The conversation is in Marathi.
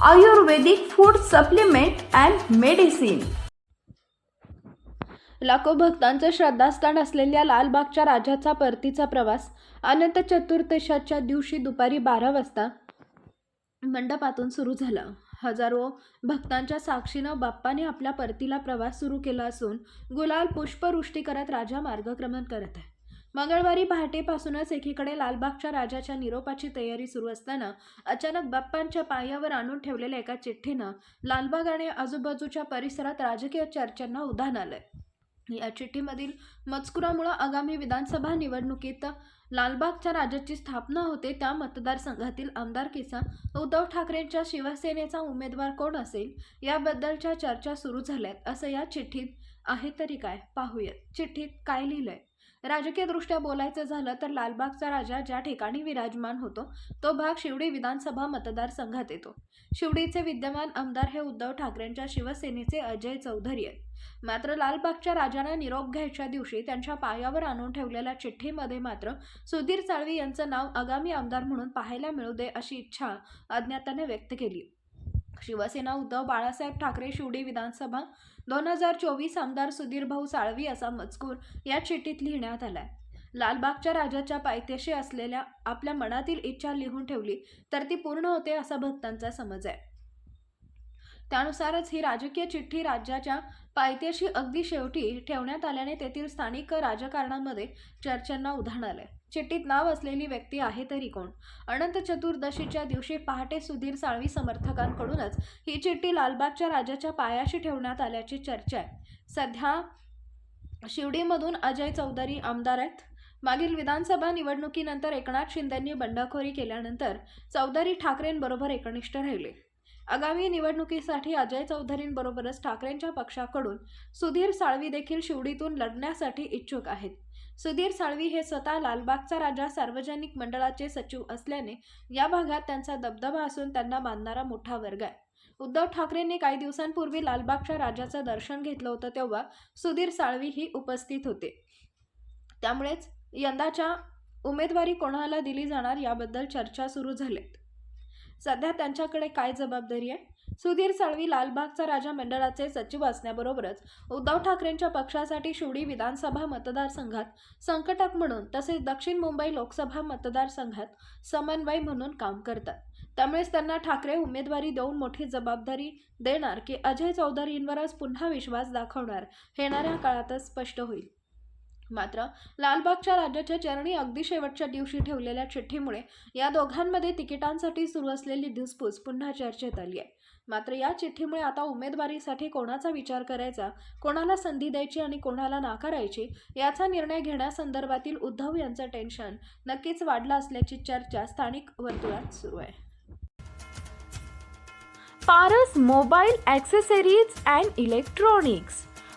Ayurvedic food supplement and medicine लाखो भक्तांचं श्रद्धास्थान असलेल्या लालबागच्या राजाचा परतीचा प्रवास अनंत चतुर्दशाच्या दिवशी दुपारी बारा वाजता मंडपातून सुरू झाला. हजारो भक्तांच्या साक्षीनं बाप्पाने आपल्या परतीला प्रवास सुरू केला असून गुलाल पुष्पवृष्टी करत राजा मार्गक्रमण करत आहे. मंगळवारी पहाटेपासूनच एकीकडे लालबागच्या राजाच्या निरोपाची तयारी सुरू असताना अचानक बाप्पांच्या पायावर आणून ठेवलेल्या एका चिठ्ठीनं लालबाग आणि आजूबाजूच्या परिसरात राजकीय चर्चांना उधाण आलंय. या चिठ्ठीमधील मजकुरामुळं आगामी विधानसभा निवडणुकीत लालबागच्या राजाची स्थापना होते त्या मतदारसंघातील आमदारकीचा उद्धव ठाकरेंच्या शिवसेनेचा उमेदवार कोण असेल याबद्दलच्या चर्चा सुरू झाल्यात. असं या चिठ्ठीत आहे तरी काय? पाहूयात. चिठ्ठीत काय लिहिलंय? राजकीयदृष्ट्या बोलायचं झालं तर लालबागचा राजा ज्या ठिकाणी विराजमान होतो तो भाग शिवडी विधानसभा मतदारसंघात येतो. शिवडीचे विद्यमान आमदार हे उद्धव ठाकरेंच्या शिवसेनेचे अजय चौधरी आहेत. मात्र लालबागच्या राजानं निरोप घ्यायच्या दिवशी त्यांच्या पायावर आणून ठेवलेल्या चिठ्ठीमध्ये मात्र सुधीर साळवी यांचं नाव आगामी आमदार म्हणून पाहायला मिळू दे अशी इच्छा अज्ञाताने व्यक्त केली. शिवसेना उद्धव बाळासाहेब ठाकरे शिवडी विधानसभा दोन हजार चोवीस आमदार सुधीर भाऊ साळवी असा मजकूर या चिठ्ठीत लिहिण्यात आलाय. लालबागच्या राजाच्या पायथ्याशी असलेल्या आपल्या मनातील इच्छा लिहून ठेवली तर ती पूर्ण होते असा भक्तांचा समज आहे. त्यानुसारच ही राजकीय चिठ्ठी राज्याच्या पायथ्याशी अगदी शेवटी ठेवण्यात आल्याने तेथील स्थानिक राजकारणामध्ये चर्चांना उधाण आलंय. चिठ्ठीत नाव असलेली व्यक्ती आहे तरी कोण? अनंत चतुर्दशीच्या दिवशी पहाटे सुधीर साळवी समर्थकांकडूनच ही चिठ्ठी लालबागच्या राजाच्या पायाशी ठेवण्यात आल्याची चर्चा आहे. सध्या शिवडीमधून अजय चौधरी आमदार आहेत. मागील विधानसभा निवडणुकीनंतर एकनाथ शिंदेंनी बंडखोरी केल्यानंतर चौधरी ठाकरेंबरोबर एकनिष्ठ राहिले. आगामी निवडणुकीसाठी अजय चौधरींबरोबरच ठाकरेंच्या पक्षाकडून सुधीर साळवी देखील शिवडीतून लढण्यासाठी इच्छुक आहेत. सुधीर साळवी हे स्वतः लालबागचा राजा सार्वजनिक मंडळाचे सचिव असल्याने या भागात त्यांचा दबदबा असून त्यांना मानणारा मोठा वर्ग आहे. उद्धव ठाकरेंनी काही दिवसांपूर्वी लालबागच्या राजाचं दर्शन घेतलं होतं तेव्हा सुधीर साळवी ही उपस्थित होते. त्यामुळेच यंदाच्या उमेदवारी कोणाला दिली जाणार याबद्दल चर्चा सुरू झालेत. सध्या त्यांच्याकडे काय जबाबदारी आहे? सुधीर साळवी लालबागचा राजा मंडळाचे सचिव असण्याबरोबरच उद्धव ठाकरेंच्या पक्षासाठी शिवडी विधानसभा मतदारसंघात संकटात म्हणून तसेच दक्षिण मुंबई लोकसभा मतदारसंघात समन्वय म्हणून काम करतात. त्यामुळेच त्यांना ठाकरे उमेदवारी देऊन मोठी जबाबदारी देणार की अजय चौधरींवरच पुन्हा विश्वास दाखवणार येणाऱ्या काळातच स्पष्ट होईल. मात्र लालबागच्या राज्याच्या चरणी अगदी शेवटच्या दिवशी ठेवलेल्या चिठ्ठीमुळे या दोघांमध्ये तिकिटांसाठी सुरू असलेली धुसफूस पुन्हा चर्चेत आली आहे मात्र या चिठ्ठीमुळे आता उमेदवारीसाठी कोणाचा विचार करायचा कोणाला संधी द्यायची आणि कोणाला नाकारायची याचा निर्णय घेण्यासंदर्भातील उद्धव यांचं टेन्शन नक्कीच वाढलं असल्याची चर्चा स्थानिक वर्तुळात सुरू आहे. Paras mobile accessories and electronics